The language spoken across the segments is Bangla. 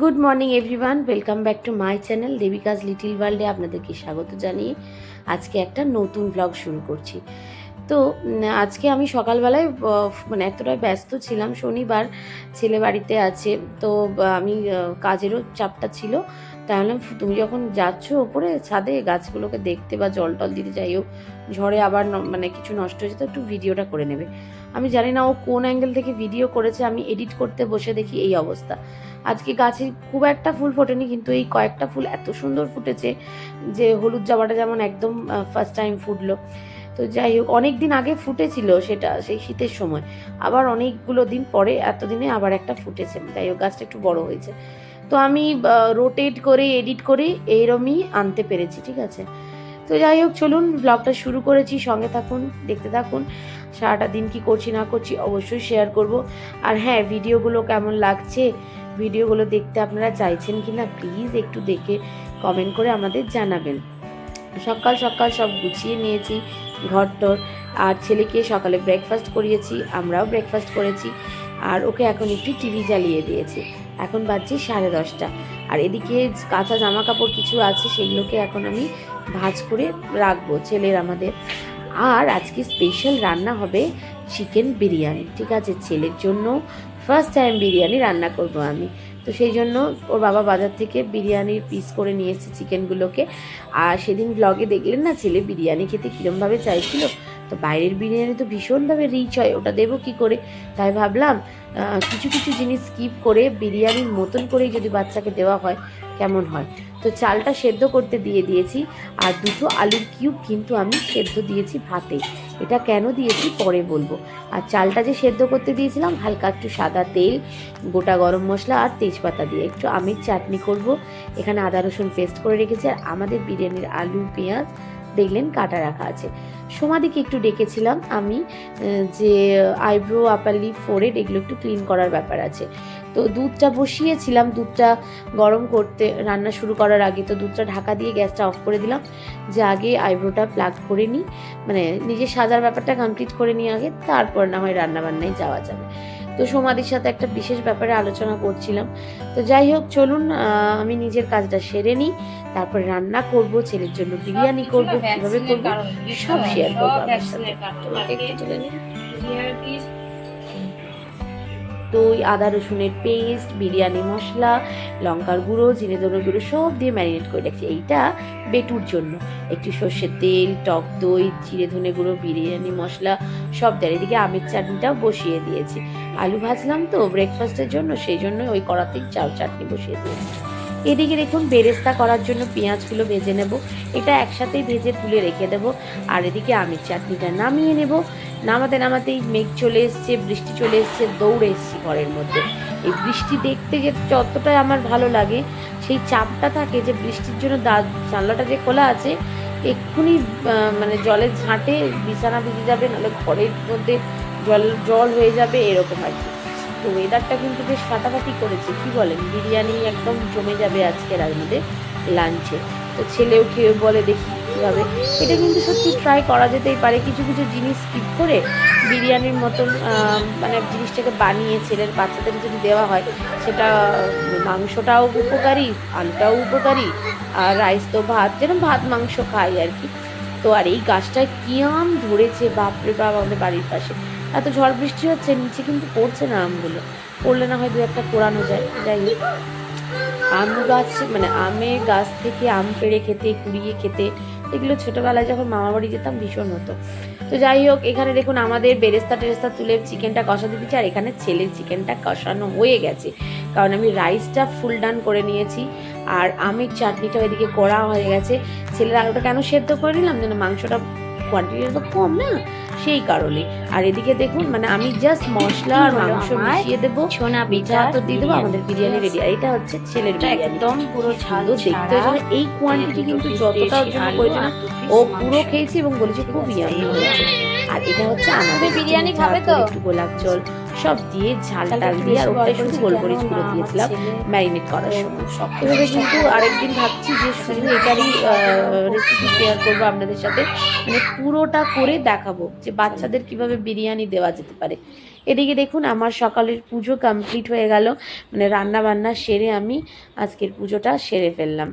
Good morning everyone welcome back to my channel Devika's little ওয়ার্ল্ডে আপনাদেরকে স্বাগত জানিয়ে আজকে একটা নতুন ব্লগ শুরু করছি। তো আজকে আমি সকালবেলায় মানে এতটাই ব্যস্ত ছিলাম, শনিবার ছেলে বাড়িতে আছে, তো আমি কাজেরও চাপটা ছিল তাহলে তুমি যখন যাচ্ছ ওপরে ছাদে গাছগুলোকে দেখতে বা জল টল দিতে যাই হোক ঝড়ে আবার মানে কিছু নষ্ট হয়েছে তো একটু ভিডিওটা করে নেবে। আমি জানি না ও কোন অ্যাঙ্গেল থেকে ভিডিও করেছে, আমি এডিট করতে বসে দেখি এই অবস্থা। আজকে গাছে খুব একটা ফুল ফোটেনি, কিন্তু এই কয়েকটা ফুল এত সুন্দর ফুটেছে যে হলুদ জামাটা যেমন একদম ফার্স্ট টাইম ফুটলো। তো যাই হোক অনেক দিন আগে ফুটেছিল সেটা, সেই শীতের সময়। আবার অনেকগুলো দিন পরে, এতদিনে আবার একটা ফুটেছে। যাই হোক, গাছটা একটু বড় হয়েছে। তো আমি রোটেট করে এডিট করে এইরমই আনতে পেরেছি, ঠিক আছে? তো যাই হোক, চলুন ব্লগটা শুরু করেছি, সঙ্গে থাকুন, দেখতে থাকুন, সারাটা দিন কি করছি, না করছি অবশ্যই শেয়ার করব। আর হ্যাঁ ভিডিওগুলো কেমন লাগছে ভিডিওগুলো দেখতে আপনারা চাইছেন কি না প্লিজ একটু দেখে কমেন্ট করে আমাদের জানাবেন। সকাল সকাল সব গুছিয়ে নিয়েছি ঘর টর আর ছেলেকে সকালে ব্রেকফাস্ট করিয়েছি, আমরাও ব্রেকফাস্ট করেছি। আর ওকে এখন একটু টিভি জ্বালিয়ে দিয়েছি। এখন বাজছে সাড়ে দশটা। আর এদিকে কাঁচা জামা কাপড় কিছু আছে, সেগুলোকে এখন আমি ভাঁজ করে রাখব, ছেলের আমাদের। আর আজকে স্পেশাল রান্না হবে চিকেন বিরিয়ানি, ঠিক আছে? ছেলের জন্য ফার্স্ট টাইম বিরিয়ানি রান্না করব আমি। তো সেই জন্য ওর বাবা বাজার থেকে বিরিয়ানির পিস করে নিয়ে এসেছে চিকেনগুলোকে আর সেদিন ব্লগে দেখলেন না ছেলে বিরিয়ানি খেতে কীরমভাবে চাইছিল? তো বাইরের বিরিয়ানি তো ভীষণভাবে রিচ হয়, ওটা দেবো কি করে? তাই ভাবলাম কিছু কিছু জিনিস স্কিপ করে বিরিয়ানির মতন করেই যদি বাচ্চাকে দেওয়া হয়, কেমন হয়? তো চালটা সেদ্ধ করতে দিয়ে দিয়েছি, আর দুটো আলুর কিউব কিন্তু আমি সেদ্ধ দিয়েছি ভাতে। এটা কেন দিয়েছি পরে বলব। আর চালটা যে সেদ্ধ করতে দিয়েছিলাম, হালকা একটু সাদা তেল, গোটা গরম মশলা আর তেজপাতা দিয়ে। একটু আমির চাটনি করব। এখানে আদা রসুন পেস্ট করে রেখেছি, আর আমাদের বিরিয়ানির আলু, পেঁয়াজ দেখলেন কাটা রাখা আছে। সোমাদিকে একটু ডেকেছিলাম আমি যে আইব্রো আপার লিপ ফোরেড এগুলো একটু ক্লিন করার ব্যাপার আছে। তো দুধটা বসিয়েছিলাম, দুধটা গরম করতে, রান্না শুরু করার আগে তো দুধটা ঢাকা দিয়ে গ্যাসটা অফ করে দিলাম, যে আগে আইব্রোটা প্লাগ করে নিই মানে নিজের সাজার ব্যাপারটা কমপ্লিট করে নিই আগে, তারপর না হয় রান্নাবান্নায় যাওয়া যাবে। তো সোমাদির সাথে একটা বিশেষ ব্যাপারে আলোচনা করছিলাম। তো যাই হোক চলুন আমি নিজের কাজটা সেরে নিই। তারপর রান্না করব ছেলের জন্য বিরিয়ানি করব কীভাবে করব সব শেয়ার করব আপনার সাথে। দই, আদা রসুনের পেস্ট বিরিয়ানি মশলা, লঙ্কার গুঁড়ো, জিরে ধনে গুঁড়ো সব দিয়ে ম্যারিনেট করে রাখছি। এইটা বেটুর জন্য। একটু সর্ষের তেল, টক দই, জিরে ধনে গুঁড়ো, বিরিয়ানি মশলা সব দেয় এদিকে আমের চাটনিটাও বসিয়ে দিয়েছি। আলু ভাজলাম তো ব্রেকফাস্টের জন্য, সেই জন্য ওই কড়াতেই চাল চাটনি বসিয়ে দিয়েছি। এদিকে দেখুন, বেরেস্তা করার জন্য পেঁয়াজগুলো ভেজে নেব। এটা একসাথেই ভেজে তুলে রেখে দেবো। আর এদিকে আমের চাটনিটা নামিয়ে নেব। নামাতে নামাতেই মেঘ চলে এসছে, বৃষ্টি চলে এসছে, দৌড়ে এসছি ঘরের মধ্যে। এই বৃষ্টি দেখতে যে যতটাই আমার ভালো লাগে, সেই চাপটা থাকে যে বৃষ্টির জন্য দা- জানলাটা যে খোলা আছে, এক্ষুনি মানে জলের ঝাঁটে বিছানা ভিজে যাবে, নাহলে ঘরের মধ্যে জল জল হয়ে যাবে, এরকম আর কি। তো ওয়েদারটা কিন্তু বেশ ফাটাফাটি করেছে, কি বলেন? বিরিয়ানি একদম জমে যাবে আজকের আমাদের লাঞ্চে তো ছেলেও খেয়ে বলে দেখি কীভাবে। এটা কিন্তু সত্যি ট্রাই করা যেতেই পারে। কিছু কিছু জিনিস স্কিপ করে বিরিয়ানির মতন মানে জিনিসটাকে বানিয়ে ছেলের বাচ্চাদের যদি দেওয়া হয়, সেটা, মাংসটাও উপকারী, আলুটাও উপকারী, আর রাইস তো ভাত যেরকম ভাত, মাংস খাই আর কি। তো আর এই গাছটায় কি আম ধরেছে, বাপরে বাপ, আমাদের বাড়ির পাশে। এত ঝড় বৃষ্টি হচ্ছে, নিচে কিন্তু পড়ছে না আমগুলো। পড়লে না হয় দু একটা পোড়ানো যায়। যাই হোক। আম গাছ মানে আমের গাছ থেকে আম পেড়ে খেতে, কুড়িয়ে খেতে এগুলো ছোটোবেলায় যখন মামা বাড়ি যেতাম ভীষণ হতো। তো যাই হোক, এখানে দেখুন আমাদের বেরেস্তা টেরেস্তা তুলে চিকেনটা কষাতে দিচ্ছি, আর এখানে ছেলের চিকেনটা কষানো হয়ে গেছে। কারণ আমি রাইসটা ফুল ডান করে নিয়েছি, আর আমের চাটনিটা ওইদিকে করা হয়ে গেছে। ছেলের আলুটা কেন সেদ্ধ করে নিলাম? যেন মাংসটা কোয়ান্টিটি তো কম না? সেই কারণে। আর এদিকে দেখুন মানে আমি জাস্ট মশলা আর মাংস মিশিয়ে দেবো। সোনা বিচা তো দিয়ে দেবো আমাদের বিরিয়ানি রেডি আর এটা হচ্ছে ছেলের একদম পুরো ঝাল দেখতে। হবে এই কোয়ান্টিটি কিন্তু যতটা জন্য না ও পুরো খেয়েছে এবং বলেছে খুব ইয়ামি। হয়েছে আর এটা হচ্ছে আমাদের বিরিয়ানি খাবে তো? একটু গোলাপ জল। সব দিয়ে ঝাল টাল দিয়ে আর ওপরে শুধু গোলমরিচ গুঁড়ো দিয়েছিলাম ম্যারিনেট করার সময়। এভাবে কিন্তু আরেকদিন ভাবছি যে শুধু এটারই রেসিপি শেয়ার করব আপনাদের সাথে। মানে পুরোটা করে দেখাবো যে বাচ্চাদের কীভাবে বিরিয়ানি দেওয়া যেতে পারে। এদিকে দেখুন আমার সকালের পুজো কমপ্লিট হয়ে গেল। মানে রান্না বান্না সেরে আমি আজকের পুজোটা সেরে ফেললাম।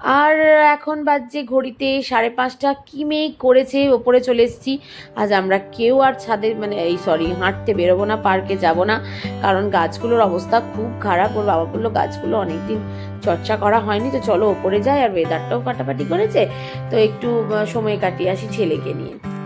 আর এখন বাজছে ঘড়িতে সাড়ে পাঁচটা। কি মেয়ে করেছে? ওপরে চলে এসেছি। আজ আমরা কেউ আর ছাদে মানে এই সরি হাঁটতে বেরোবো না, পার্কে যাব না। কারণ গাছগুলোর অবস্থা খুব খারাপ। ওর বাবা বলল, গাছগুলো অনেকদিন চর্চা করা হয়নি, তো চলো ওপরে যাই। আর ওয়েদারটাও ফাটাফাটি করেছে। তো একটু সময় কাটিয়ে আসি ছেলেকে নিয়ে।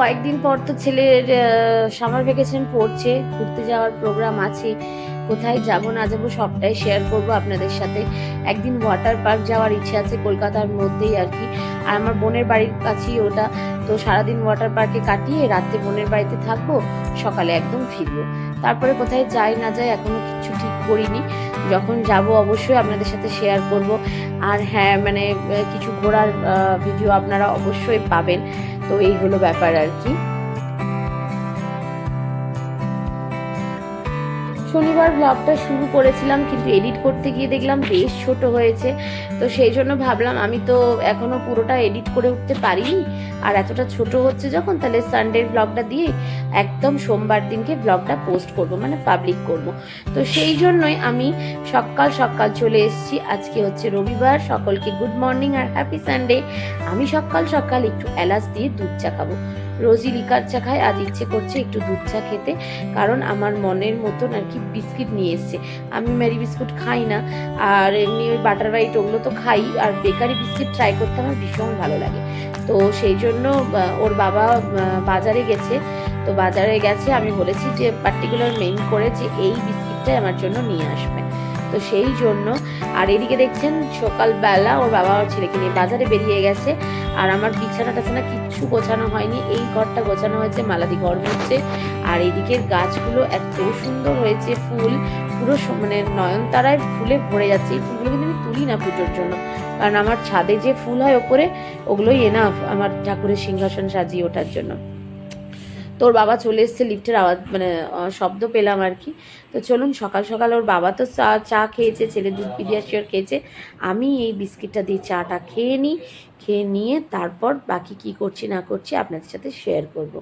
কয়েকদিন পর তো ছেলের সামার ভ্যাকেশন পড়ছে, ঘুরতে যাওয়ার প্রোগ্রাম আছে, কোথায় যাব না যাব সবটাই শেয়ার করব আপনাদের সাথে। একদিন ওয়াটার পার্ক যাওয়ার ইচ্ছে আছে কলকাতার মধ্যেই আর কি। আর আমার বোনের বাড়ির কাছেই ওটা। তো সারাদিন ওয়াটার পার্কে কাটিয়ে রাত্রে বোনের বাড়িতে থাকব, সকালে একদম ফিরবো। তারপরে কোথায় যাই না যাই এখনও কিছু ঠিক করিনি। যখন যাব অবশ্যই আপনাদের সাথে শেয়ার করব। আর হ্যাঁ মানে কিছু ঘোরার ভিডিও আপনারা অবশ্যই পাবেন। তো এইগুলো ব্যাপার আর কি। শনিবার ব্লগটা শুরু করেছিলাম, কিন্তু এডিট করতে গিয়ে দেখলাম বেশ ছোট হয়েছে। তো সেই জন্য ভাবলাম আমি তো এখনও পুরোটা এডিট করে উঠতে পারিনি। আর এতটা ছোট হচ্ছে যখন, তাহলে সানডের ব্লগটা দিয়ে একদম সোমবার দিনকে ব্লগটা পোস্ট করব মানে পাবলিক করব। তো সেই জন্যই আমি সকাল সকাল চলে এসেছি। আজকে হচ্ছে রবিবার, সকলকে গুড মর্নিং আর হ্যাপি সানডে আমি সকাল সকাল একটু এলাচ দিয়ে দুধ চা খাব। রোজই লিকার চা খাই, আজ ইচ্ছে করছে একটু দুধ চা খেতে। কারণ আমার মনের মতন আর কি বিস্কিট নিয়ে এসছে। আমি ম্যারি বিস্কুট খাই না, আর এমনি ওই বাটার বাইট ওগুলো তো খাই, আর বেকারি বিস্কিট ট্রাই করতে আমার ভীষণ ভালো লাগে। তো সেই জন্য ওর বাবা বাজারে গেছে। তো বাজারে গেছে, আমি বলেছি যে পার্টিকুলার মেইন করে যে এই বিস্কিটটাই আমার জন্য নিয়ে আসবে। তো সেই জন্য। আর এদিকে দেখছেন, সকালবেলা ওর বাবা ওর ছেলেকে নিয়ে বাজারে বেরিয়ে গেছে। আর আমার বিছানা টাছানা কিচ্ছু গোছানো হয়নি। এই ঘরটা গোছানো হয়েছে, মালাদি ঘর হচ্ছে। আর এদিকের গাছগুলো এত সুন্দর হয়েছে, ফুল পুরো মানে নয়নতারায় ফুলে ভরে যাচ্ছে। এই ফুলগুলো কিন্তু আমি তুলি না পুজোর জন্য। কারণ আমার ছাদে যে ফুল হয় ওপরে, ওগুলোই এনাফ আমার ঠাকুরের সিংহাসন সাজিয়ে ওঠার জন্য। তোর বাবা চলে এসছে, লিফটের আওয়াজ মানে শব্দ পেলাম আর কি। তো চলুন, সকাল সকাল ওর বাবা তো চা চা খেয়েছে, ছেলে দুধ পিডিয়াশিওর খেয়েছে। আমি এই বিস্কিটটা দিয়ে চাটা খেয়ে নিই, খেয়ে নিয়ে তারপর বাকি কি করছি, না করছি আপনাদের সাথে শেয়ার করব।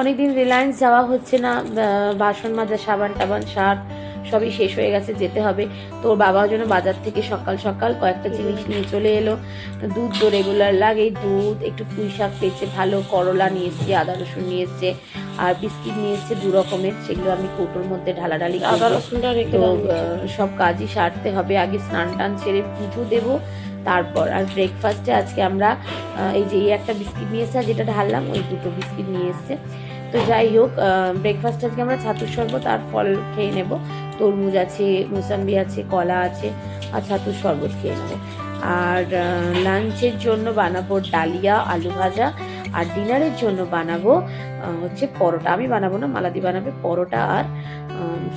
অনেকদিন রিলায়েন্স যাওয়া হচ্ছে না বাসন মাজা সাবান টাবান সার সবই শেষ হয়ে গেছে যেতে হবে। তো ওর বাবাও জন্য বাজার থেকে সকাল সকাল কয়েকটা জিনিস নিয়ে চলে এলো। দুধ তো রেগুলার লাগে দুধ একটু পুঁই শাক পেয়েছে ভালো করলা নিয়ে এসছে আদা রসুন নিয়ে এসছে আর বিস্কিট নিয়ে এসছে দু রকমের সেগুলো আমি কৌটোর মধ্যে ঢালাঢালি আদা রসুনটা রেখে সব কাজই সারতে হবে। আগে স্নান টান সেরে পুজো দেব তারপর আর ব্রেকফাস্টে আজকে আমরা এই যে এই একটা বিস্কিট নিয়ে এসছে যেটা ঢাললাম ওই দুটো বিস্কিট নিয়ে এসছে। তো যাই হোক ব্রেকফাস্ট আজকে আমরা ছাতুর শরবত আর ফল খেয়ে নেব। তরমুজ আছে, মুসাম্বি আছে, কলা আছে, আর ছাতুর শরবত খেয়ে নেব। আর লাঞ্চের জন্য বানাবো ডালিয়া, আলু ভাজা আর ডিনারের জন্য বানাবো হচ্ছে পরোটা। আমি বানাবো না, মালাদি বানাবে পরোটা আর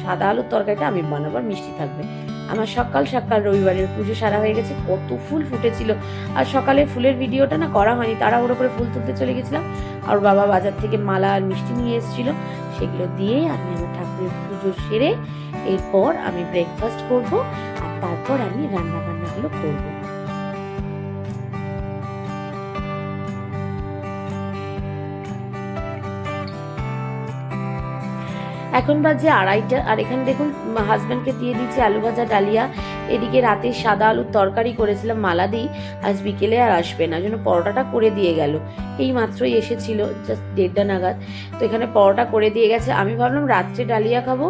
সাদা আলুর তরকারিটা আমি বানাবো আর মিষ্টি থাকবে। আমার সকাল সকাল রবিবারের পুজো সারা হয়ে গেছে, কত ফুল ফুটেছিল। আর সকালে ফুলের ভিডিওটা না করা হয়নি, তাড়াহুড়ো করে ফুল তুলতে চলে গেছিলাম। আর বাবা বাজার থেকে মালা আর মিষ্টি নিয়ে এসেছিল, সেগুলো দিয়ে আমি আমার ঠাকুরের পুজো সেরে এরপর আমি ব্রেকফাস্ট করব, আর তারপর আমি রান্না বান্নাগুলো করব। এখন বাজে আড়াইটা, আর এখানে দেখুন হাজব্যান্ডকে দিয়ে দিচ্ছি আলু ভাজা ডালিয়া। এদিকে রাতে সাদা আলুর তরকারি করেছিলাম মালা দিই আজ বিকেলে আর আসবে না জন্য পরোটাটা করে দিয়ে গেল। এই মাত্রই এসেছিল জাস্ট দেড়টা নাগাদ। তো এখানে পরোটা করে দিয়ে গেছে। আমি ভাবলাম রাত্রে ডালিয়া খাব,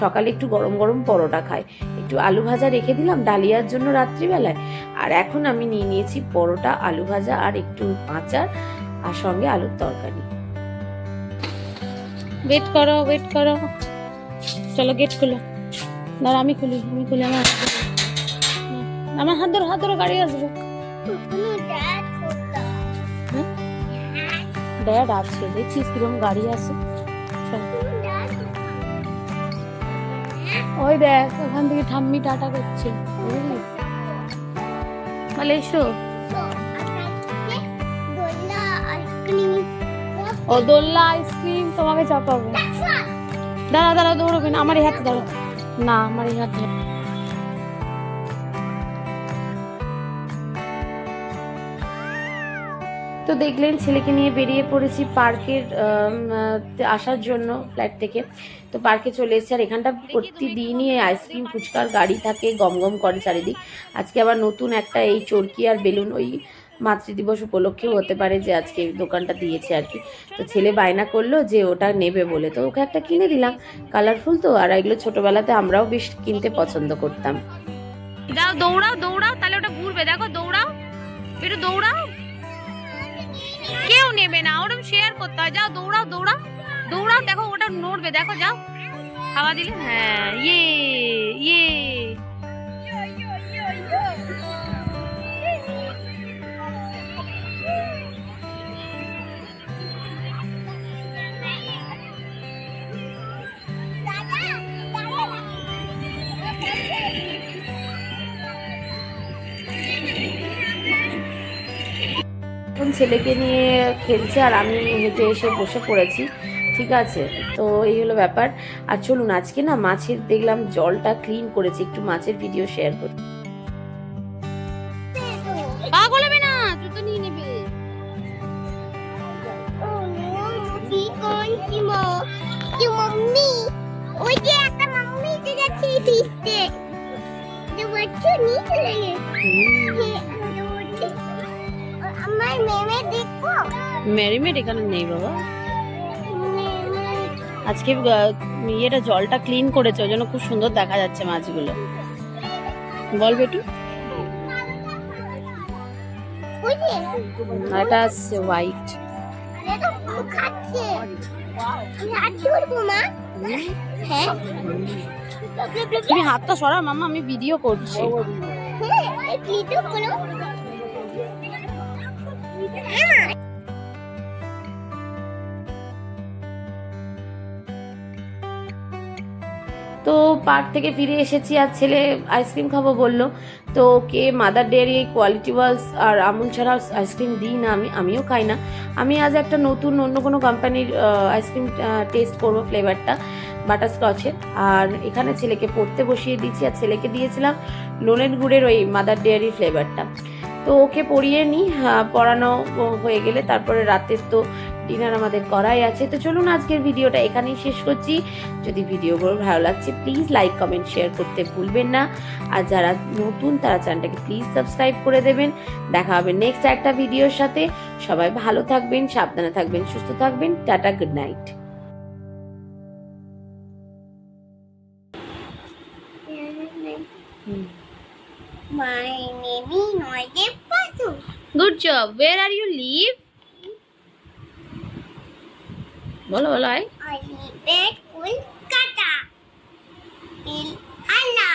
সকালে একটু গরম গরম পরোটা খাই। একটু আলু ভাজা রেখে দিলাম ডালিয়ার জন্য রাত্রিবেলায়। আর এখন আমি নিয়ে নিয়েছি পরোটা, আলু ভাজা আর একটু আচার, আর সঙ্গে আলুর তরকারি। ওয়েট করো ওয়েট করো। চলো গেট খুলো। দাঁড়া আমি খুলি আমি খুলি আমার। আমার হাত ধরো হাত ধরো গাড়ি আসবে। ড্যাড আছে দেখছিস কীরকম গাড়ি আছে? ওই দেখ ওখান থেকে ঠাম্মি টাটা করছে। বলে এসো। ও দোল্লা আইসক্রিম তোমাকে চাপাবো দাঁড়া দাঁড়া দৌড়বে না আমার হাতে দাঁড়া না আমার হাতে তো দেখলেন, ছেলেকে নিয়ে বেরিয়ে পড়েছি পার্কের আসার জন্য ফ্ল্যাট থেকে। তো পার্কে চলে এসেছি। আর এখানটা প্রতিদিনই আইসক্রিম ফুচকার গাড়ি থাকে গম গম করে চারিদিক। আজকে আবার নতুন একটা এই চরকি আর বেলুন, ওই মাতৃদিবস উপলক্ষেও হতে পারে যে আজকে দোকানটা দিয়েছে আর কি। তো ছেলে বায়না করল যে ওটা নেবে বলে। তো ওকে একটা কিনে দিলাম। কালারফুল তো। আর এগুলো ছোটবেলাতে আমরাও বেশ কিনতে পছন্দ করতাম। যাও দৌড়াও দৌড়াও। তাহলে ওটা ঘুরবে। দেখো, দৌড়াও। একটু দৌড়াও। কেউ নেবে না। ওরকম শেয়ার করতে হয়। যাও, দৌড়াও দৌড়াও। দৌড়াও। দেখো, ওটা নড়বে। দেখো, যাও। হাওয়া দিলে হ্যাঁ ইয়ে ইয়ে। এখন ছেলেকে নিয়ে খেলছে আর আমি হেঁটে এসে বসে পড়েছি। ঠিক আছে? তো এই হলো ব্যাপার। আর চলুন আজকে না মাছের দেখলাম জলটা ক্লিন করেছি। একটু মাছের ভিডিও শেয়ার করি। পা গলাবে না জুতো নিয়ে নেবে। মম্মি? ওই যে একটা মাম্মি ম্যারিমেড এখানে নেই বাবা। আজকে ইয়েটা জলটা ক্লিন করেছে ওই জন্য খুব সুন্দর দেখা যাচ্ছে মাছগুলো। বল বেটু। এটা আসছে হোয়াইট হ্যাঁ। তুমি হাতটা সরা মামা আমি ভিডিও করছি। তো পার্ক থেকে ফিরে এসেছি আর ছেলে আইসক্রিম খাব বলল। তো কে মাদার ডেয়ারি কোয়ালিটি ওয়ালস আর আমুল ছাড়া আইসক্রিম দিই না আমি, আমিও খাই না। আমি আজ একটা নতুন, অন্য কোনো কোম্পানির আইসক্রিম টেস্ট করব ফ্লেভারটা বাটারস্কচের আর এখানে ছেলেকে পড়তে বসিয়ে দিয়েছি আর ছেলেকে দিয়েছিলাম লোনের গুড়ের ওই মাদার ডেয়ারি ফ্লেভারটা তো ওকে পড়িয়ে নিই হ্যাঁ, পড়ানো হয়ে গেলে তারপরে রাতের তো ডিনার আমাদের করাই আছে। তো চলুন আজকের ভিডিওটা এখানেই শেষ করছি। যদি ভিডিওগুলো ভালো লাগছে প্লিজ লাইক কমেন্ট শেয়ার করতে ভুলবেন না। আর যারা নতুন তারা চ্যানেলটাকে প্লিজ সাবস্ক্রাইব করে দেবেন। দেখা হবে নেক্সট একটা ভিডিওর সাথে। সবাই ভালো থাকবেন সাবধানে থাকবেন সুস্থ থাকবেন। Tata good night My name is Noide Pasu. Good job where are you live বলো বলো I I live at Kolkata. In Hala.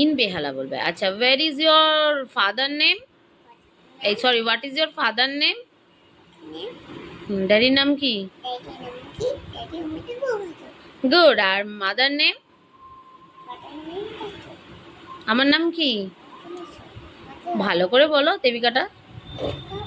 In Behala বলবে আচ্ছা where is your father name এই sorry what is your father name ড্যাডির নাম কি। গুড আর মাদার নেম. আমার নাম কি ভালো করে বলো দেবিকাটা Okay.